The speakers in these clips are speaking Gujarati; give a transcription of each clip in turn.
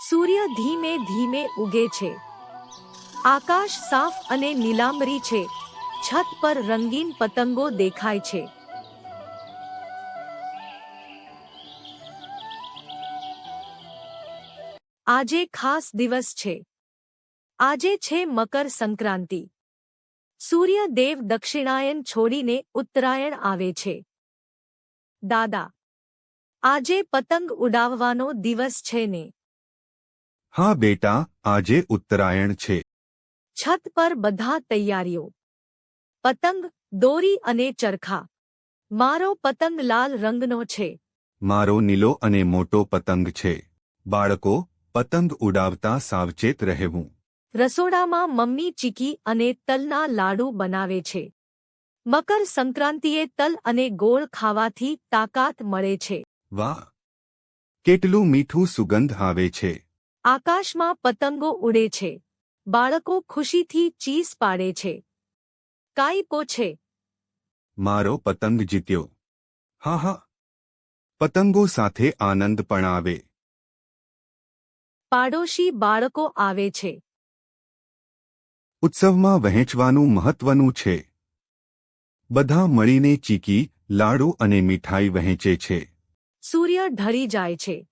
સૂર્ય ધીમે ધીમે ઉગે છે. આકાશ સાફ અને નીલાંબરી છે. છત પર રંગીન પતંગો દેખાય છે. આજે ખાસ દિવસ છે. આજે છે મકર સંક્રાંતિ. સૂર્ય દેવ દક્ષિણાયન છોડીને ઉત્તરાયણ આવે છે. દાદા, આજે પતંગ ઉડાવવાનો દિવસ છે ને? હા બેટા આજે ઉત્તરાયણ છે. છત પર બધા તૈયારીઓ. પતંગ દોરી અને ચરખા. મારો પતંગ લાલ રંગનો છે. મારો નીલો અને મોટો પતંગ છે. બાળકો પતંગ ઉડાવતા સાવચેત રહેવું. રસોડામાં મમ્મી ચીકી અને તલના લાડુ બનાવે છે. મકર સંક્રાંતિએ તલ અને ગોળ ખાવાથી તાકાત મળે છે. વાહ! કેટલું મીઠું સુગંધ આવે છે. આકાશમાં પતંગો ઉડે છે. બાળકો ખુશીથી ચીસ પાડે છે. કાઈપો છે મારો પતંગ જીત્યો. હા હા. પતંગો સાથે આનંદ પણ આવે. પાડોશી બાળકો આવે છે. ઉત્સવમાં વહેંચવાનું મહત્વનું છે. બધા મળીને ચીકી લાડુ અને મીઠાઈ વહેંચે છે. સૂર્ય ઢળી જાય છે.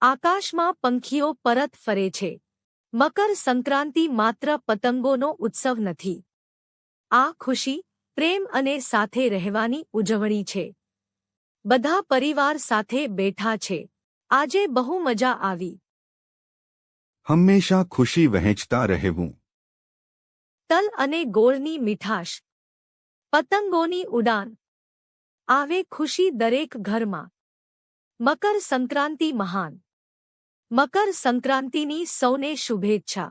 આકાશમાં પંખીઓ પરત ફરે છે. મકર સંક્રાંતિ માત્ર પતંગોનો ઉત્સવ નથી. આ ખુશી પ્રેમ અને સાથે રહેવાની ઉજવણી છે. બધા પરિવાર સાથે બેઠા છે. આજે બહુ મજા આવી. હંમેશા ખુશી વહેંચતા રહેવું. તલ અને ગોળની મીઠાશ. પતંગોની ઉડાન. આવે ખુશી દરેક ઘરમાં. મકર સંક્રાંતિ મહાન. મકર સંક્રાંતિની સૌને શુભેચ્છા.